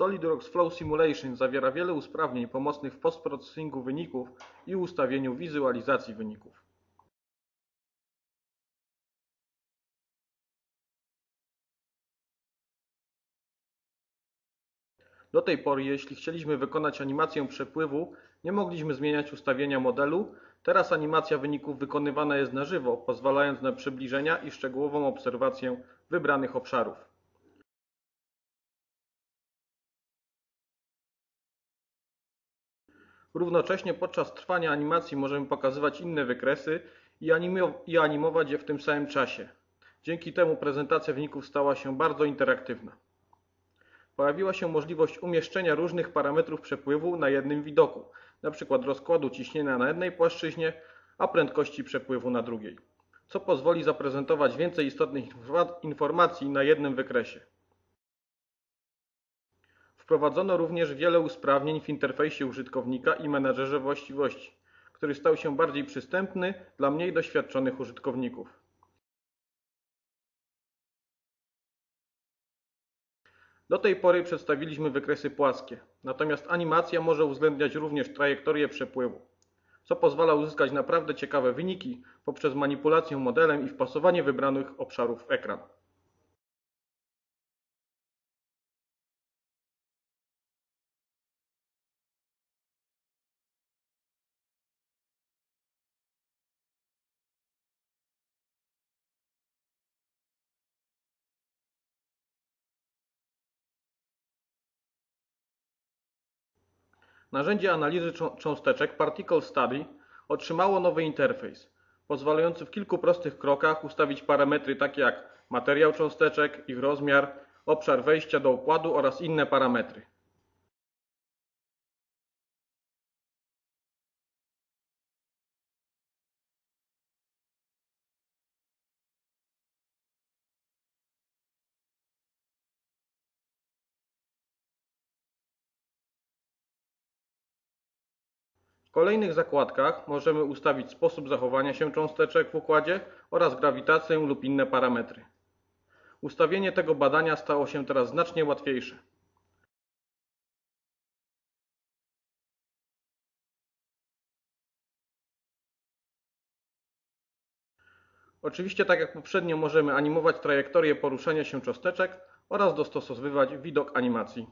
SolidWorks Flow Simulation zawiera wiele usprawnień pomocnych w postprocesingu wyników i ustawieniu wizualizacji wyników. Do tej pory, jeśli chcieliśmy wykonać animację przepływu, nie mogliśmy zmieniać ustawienia modelu. Teraz animacja wyników wykonywana jest na żywo, pozwalając na przybliżenia i szczegółową obserwację wybranych obszarów. Równocześnie podczas trwania animacji możemy pokazywać inne wykresy i, i animować je w tym samym czasie. Dzięki temu prezentacja wyników stała się bardzo interaktywna. Pojawiła się możliwość umieszczenia różnych parametrów przepływu na jednym widoku, np. rozkładu ciśnienia na jednej płaszczyźnie, a prędkości przepływu na drugiej, co pozwoli zaprezentować więcej istotnych informacji na jednym wykresie. Wprowadzono również wiele usprawnień w interfejsie użytkownika i menedżerze właściwości, który stał się bardziej przystępny dla mniej doświadczonych użytkowników. Do tej pory przedstawiliśmy wykresy płaskie, natomiast animacja może uwzględniać również trajektorię przepływu, co pozwala uzyskać naprawdę ciekawe wyniki poprzez manipulację modelem i wpasowanie wybranych obszarów w ekran. Narzędzie analizy cząsteczek Particle Study otrzymało nowy interfejs, pozwalający w kilku prostych krokach ustawić parametry takie jak materiał cząsteczek, ich rozmiar, obszar wejścia do układu oraz inne parametry. W kolejnych zakładkach możemy ustawić sposób zachowania się cząsteczek w układzie oraz grawitację lub inne parametry. Ustawienie tego badania stało się teraz znacznie łatwiejsze. Oczywiście tak jak poprzednio możemy animować trajektorię poruszania się cząsteczek oraz dostosowywać widok animacji.